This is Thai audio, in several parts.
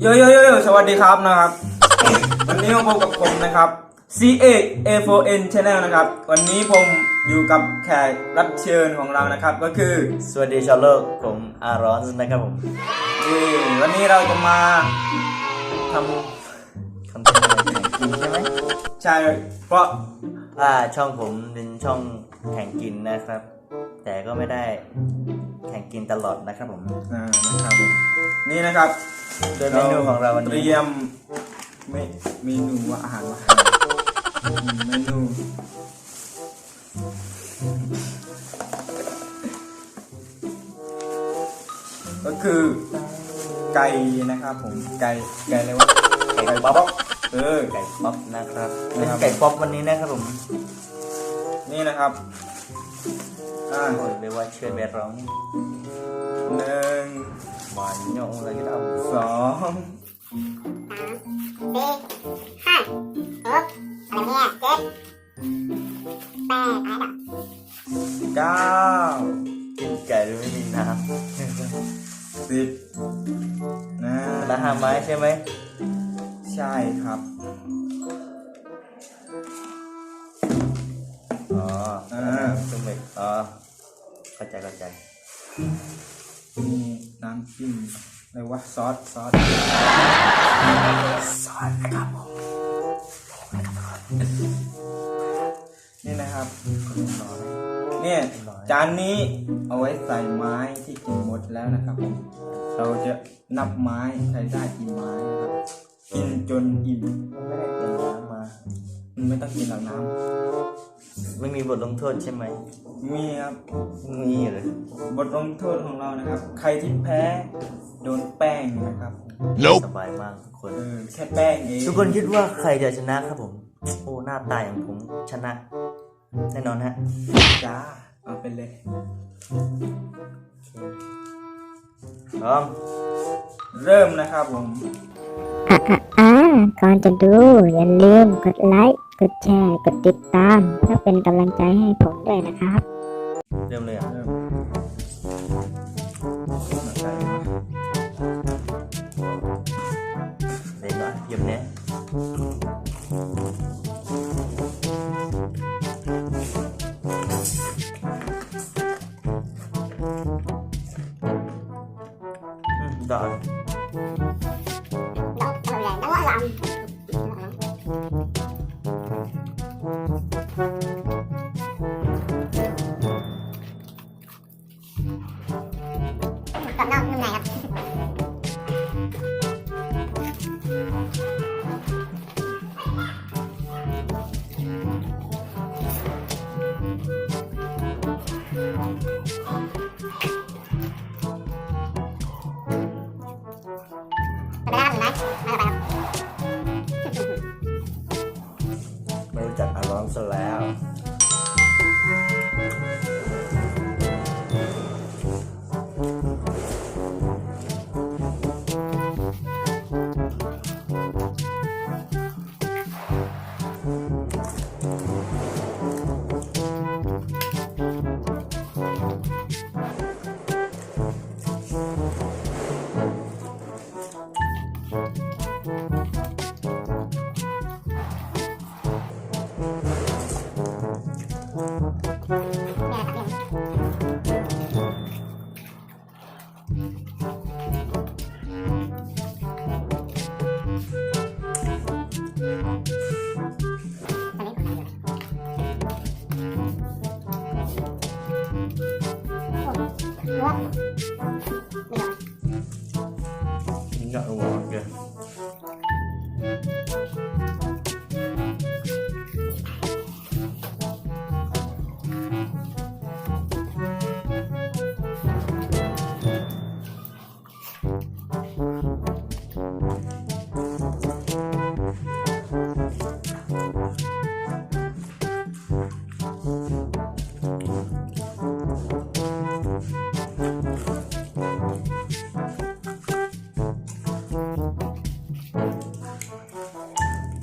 โยโยโยโยสวัสดีครับนะครับ วันนี้มาพบกับผมนะครับ C A A 4 N Channel นะครับ วันนี้ผมอยู่กับแขกรับเชิญของเรานะครับ ก็คือสวัสดีชาวโลกผมอารอนนะครับผมนี่วันนี้เราจะมาทคำเตือนอะไรแข่งกินใช่ไหมำใช่เพราะ อ่าช่องผมเป็นช่องแข่งกินนะครับ แต่ก็ไม่ได้แข่งกินตลอดนะครับผม อ่านะครับผมนี่นะครับโดยเมนูของเราวันเตนี้รียมไม่เมนูอาหารมาอืมเมนูก็คือไก่นะครับผมไก่ไก่อะไรวะไก่ป๊อปเออไก่ไก่ป๊อปนะครับเป็นนะครับไก่ป๊อปวันนี้นะครับผม นี่นะครับ อ่าโอ้เรียกว่าเชิญไปร้องหนึ่งหวานโยงอะไรก็ได้สองสี่ห้าหกอะไรเนี่ยเจ็ดแปดอะไรเก้ากินไก่โดยไม่มีน้สิบนะำละห้าไม้ใช่ไหมใช่ครับ อ๋ออ่าซึ่งเป็นอ๋อเข้าใจเข้าใจมีน้ำจิ้มอะไรวะซอสซอสซอสครับผมนี่นะครับนรอเลยเนี่ยจานนี้เอาไว้ใส่ไม้ที่กินหมดแล้วนะครับผมเราจะนับไม้ใครได้กี่ไม้นะครับกินจนอิ่มไม่ได้เตรียมน้ำมา ไม่ต้องกินหรอกน้ไม่มีบทลงโทษใช่ไหมำมีครับ มีเลยบทลงโทษของเรานะครับ ใครที่แพ้โดนแป้งนะครับสบายมากทุกคน เออแค่แป้งเองทุกคนคิดว่าใครจะชนะครับผม โอ้หน้าตาอย่างผมชนะ แน่นอนฮะ จ้าเอาไปเลยพร้อม เริ่มนะครับผมอะอะอ่า ก่อนจะดู อย่าลืมกดไลค์ กดแชร์ กดติดตาม เพื่อเป็นกำลังใจให้ผมด้วยนะครับ เริ่มเลยอะ กั ซะแล้ว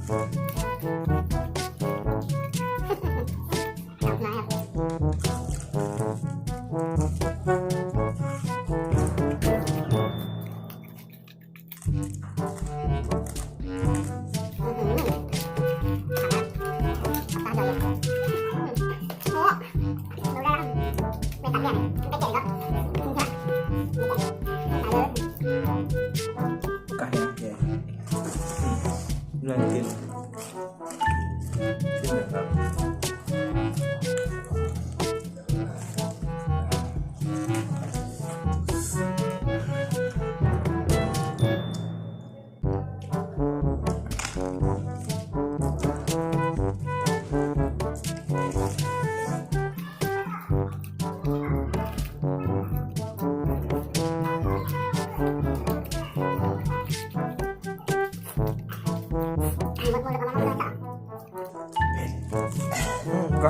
Bye. เก็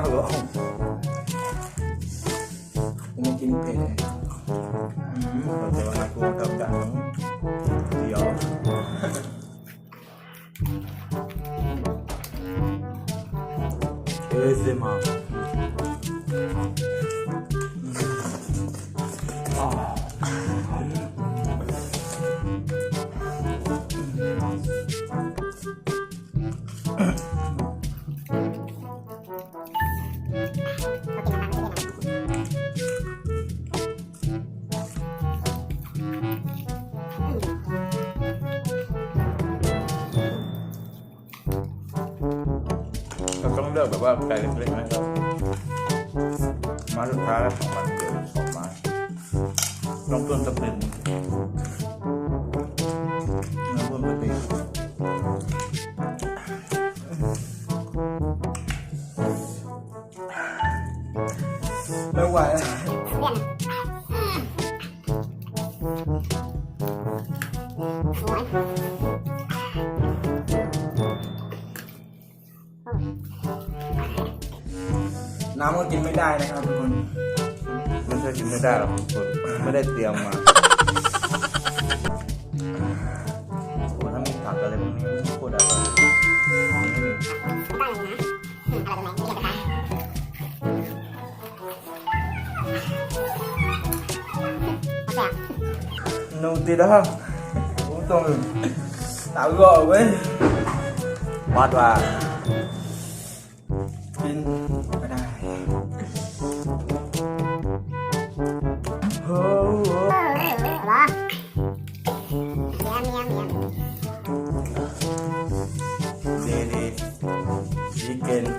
ว่าไกลเล็กๆนะครับมาสุดท้ายแล้วของมันเดี๋ยวสองไม้ลองต้นสักหนึ่งน้ำเพิ่มไปตี ไม่ได้นะครับทุกคนไม่ใช่กินไม่ได้หรอกคุณไม่ได้เตรียมมาโอ้ถ้ามีผักอะไรพวกนี้โคตรอร่อยนูตีแล้วครับผมต้อง tạo gò với วัดว่า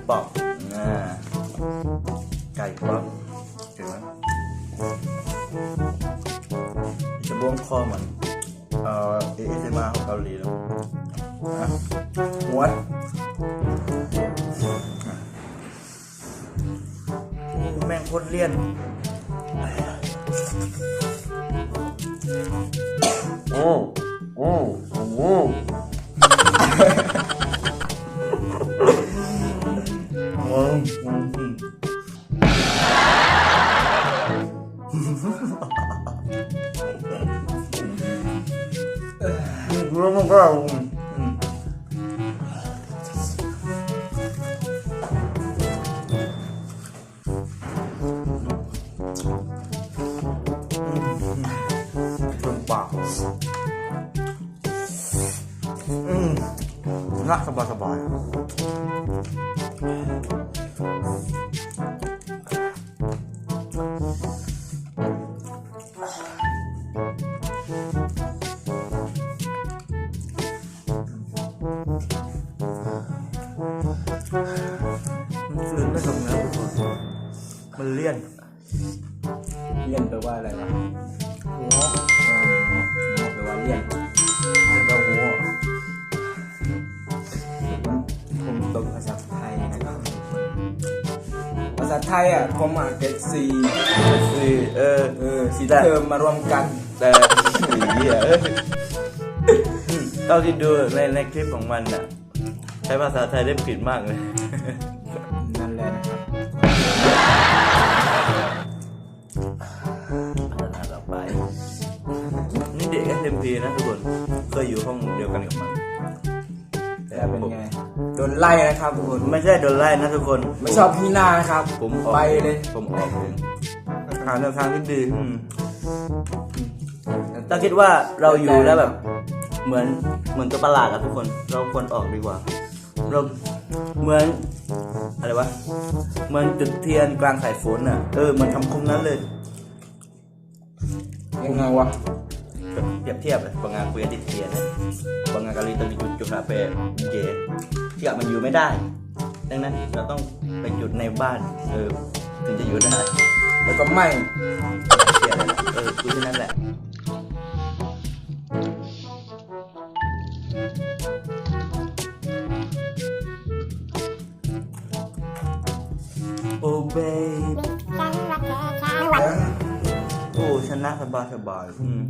ป๊อปอ่าไก่ป๊อปเห็นไหมจะบ้วงคอเหมือนเอ่อเอเอมาของเกาหลีแล้วนะหัวนี่แม่งโคตรเลี่ยนโอ้โอ้โอ้อื รู้มั้งก็อื ไทยอะผมอะเกรดสี่สี่เออเออสี่เทอมมารวมกัน แต่สีอะเอ้ยอืมเท่าที่ดูในในคลิปของมันอะ ใช้ภาษาไทยได้ผิดมากเลย นั่นแหละนะครับพัฒนาต่อไป นี่เด็ก SMP นะทุกคน เคยอยู่ห้องเดียวกันกับมัน แล้วเป็นไง โดนไล่นะครับทุกคน ไม่ใช่โดนไล่นะทุกคน ไม่ชอบพี่หน้านะครับ ผมออกไปเลย ผมออกเองหาแนวทางที่ดีอืมเราคิดว่าเราอยู่แล้วแบบ เหมือนเหมือนตัวประหลาดอะทุกคน เราควรออกดีกว่า เราเหมือนอะไรวะ เหมือนจุดเทียนกลางสายฝนอะเออเหมันทำคมนั้นเลยยังไงวะ เปรียบเทียบเลยบางงานคุยกันติดเทียนนะบางงานกาลีตอนจุดจุดหาเปเจที่มันอยู่ไม่ได้ ดังนั้นเราต้องไปจุดในบ้านเออถึงจะอยู่ได้ แล้วก็ไม่เสียนั่นแหละเออคุยที่นั่นแหละโอ้เบย์โอ้ชนะสบายสบายๆอืม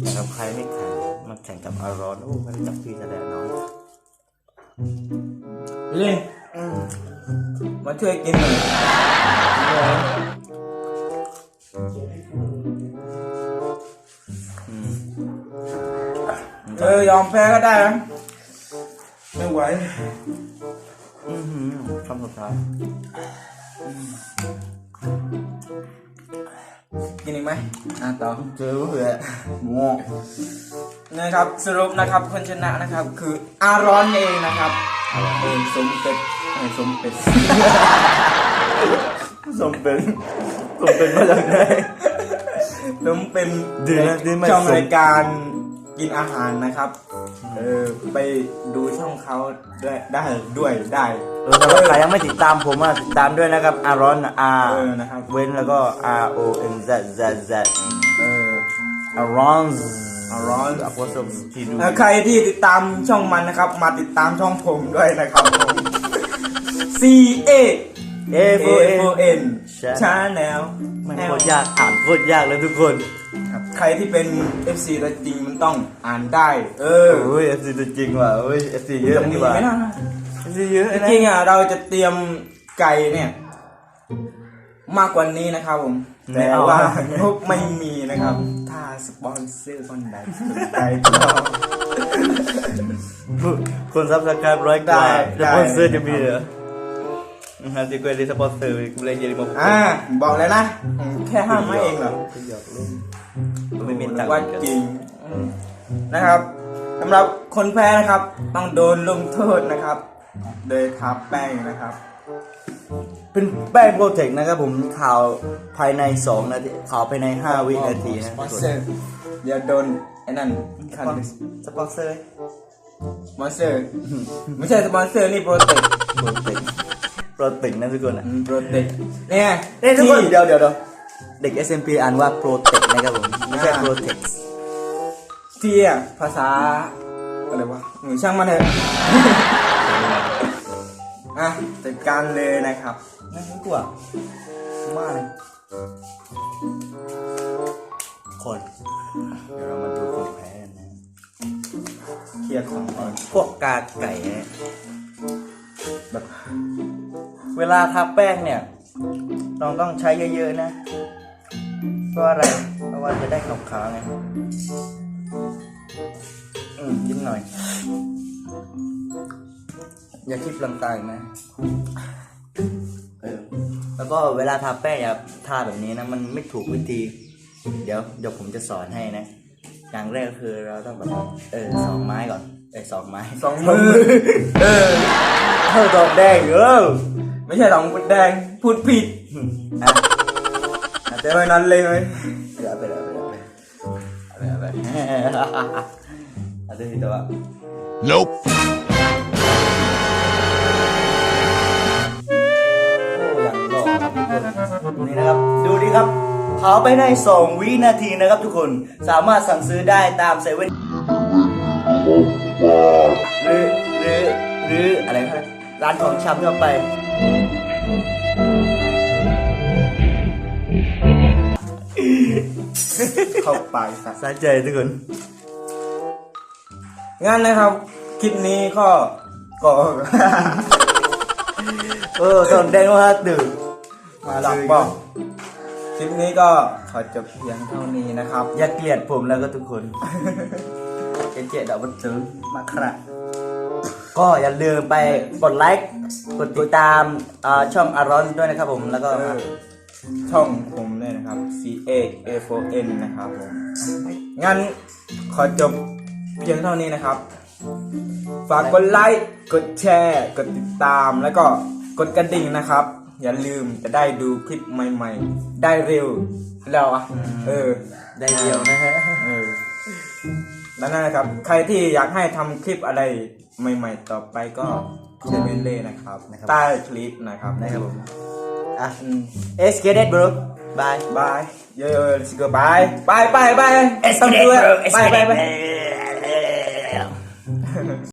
แต่กับใครไม่แข่งมาแข่งกับอารอนโอ้ไมันจับพี่แสดงน้องลินมาช่วยกินหน่อยอืมเออยอมแพ้ก็ได้นะไม่ไหวอือหือคำสุดท้ายกิน อีกไหมอะต่อเจอเผื่อโง่นะครับสรุปนะครับคนชนะนะครับคืออารอนเองนะครับเออสมเป็ดเออสมเป็ดสมเป็นสมเป็นมาจากไหนสมเป็นดีนะดีไม่ช่องสมรายการกินอาหารนะครับ เออไปดูช่องเขาด้วยได้ด้วยได้ เออสำหรับใครยังไม่ติดตามผมอะติดตามด้วยนะครับอารอน R เออนะครับ เว้นแล้วก็ R O N Z Z Z เอออารอน Aron อโพสต์ที่ดูเอ่อใครที่ติดตามช่องมันนะครับ มาติดตามช่องผมด้วยนะครับผม C A เอ A โฟ O เอ N ใช่ Channel มันโคตรยากอ่านโคตรยากเลยทุกคนครับใครที่เป็น FC ตัวจริงมันต้องอ่านได้ เออโอ้ย FC ตัวจริงว่ะโอ้ย FC เยอะตรงนี่นี้ว่ะไม่น่า FC เยอะจนะริงๆอะเราจะเตรียมไก่เนี่ย มากกว่านี้นะครับผมแต่ว่าพบไม่มีนะครับ ถ้าสปอนเซอร์คนใดสนใจก็ คนซับสไครป์ร้อยกว่าได้สปอนเซอร์จะมีเหรอฮะที่กูเลยสปอนเซอร์กูเลยยินดีมาอ่าบอกเลยนะอืมแค่ห้ามไม่เองเหรอไม่มีตังค์ว่าจริงอืมนะครับสำหรับคนแพ้นะครับ ต้องโดนลงโทษนะครับ โดยทาแป้งนะครับ เป็นแป้งโปรเทคนะครับผมข่าวภายใน2นาทีข่าวภายใน 5 วินาทีนะสปอนเซอร์เดี๋ยวโดนไอ้นั่นคันสปอนเซอร์สปอนเซอร์ไม่ใช่สปอนเซอร์นี่โปรเทคโปรเทคโปรเทคนะทุกคนอะโปรเทคเนี่ยเอ้ยทุกคนที่เดี๋ยวเดี๋ยวเดี๋ยวเด็ก SMP อ่านว่าโปรเทคนะครับผมไม่ใช่อ่าโปรเทคที่อะภาษาอะไรวะหนูช่างมันเถอะ อะจัดการเลยนะครับนั่นกว่ามาเลยคนเดี๋ยวเรามาดูคนแพ้กันนะเคลียร์ของก่อนพวกกาไก่เนี่ยแบบเวลาทาแป้งเนี่ยเราต้องใช้เยอะๆนะ เพราะอะไร เพราะว่าจะได้ขาวๆไง อืมยิ้มหน่อย อย่าคิดลังตายนะเออแล้วก็เวลาทาแป้งอย่าทาแบบนี้นะ มันไม่ถูกวิธี เดี๋ยวเดี๋ยวผมจะสอนให้นะ อย่างแรกก็คือเราต้องแบบเออสองไม้ก่อนเออสองไม้สองมือเออเท่าดอกแดงเออไม่ใช่สองแดงพูดผิดอะอาจจะเจอนั้นเลยไหมเดี๋ยวเอาไปเลยเอาไปเลยเอาไปเอาไปอาจจะมีแต่ว่า Nope. เผาไปใน 2 วินาทีนะครับทุกคนสามารถสั่งซื้อได้ตามเซเว่นหรือหรือหรืออะไรครับร้านของชำทั่วไป เข้าไปสัตว์สนใจทุกคนงั้นนะครับ คลิปนี้ก็ก็เออตอนแดงว่าดื่มมาหลักบอก คลิปนี้ก็ขอจบเพียงเท่านี้นะครับ อย่าเกลียดผมแล้วก็ทุกคนเจเจดอกบันทึกมาครับ ก็อย่าลืมไปกดไลค์ กดติดตามอ่าช่องอารอนด้วยนะครับผม แล้วก็เออช่องผมด้วยนะครับ C A A 4 N นะครับผม งั้นขอจบเพียงเท่านี้นะครับ ฝากกดไลค์ กดแชร์ กดติดตาม แล้วก็กดกระดิ่งนะครับ อย่าลืมจะได้ดูคลิปใหม่ ๆ ได้เร็วแล้วอะเออ ได้เดียวนะฮะเออแล้วนั่นนะครับ ใครที่อยากให้ทำคลิปอะไรใหม่ ๆ ต่อไปก็คอมเมนต์เลยนะครับ ใต้คลิปนะครับนะครับผมอะ อืม Let's get it bro bye บายเยอะๆ let's go bye bye bye bye ต้องด้วย bye bye bye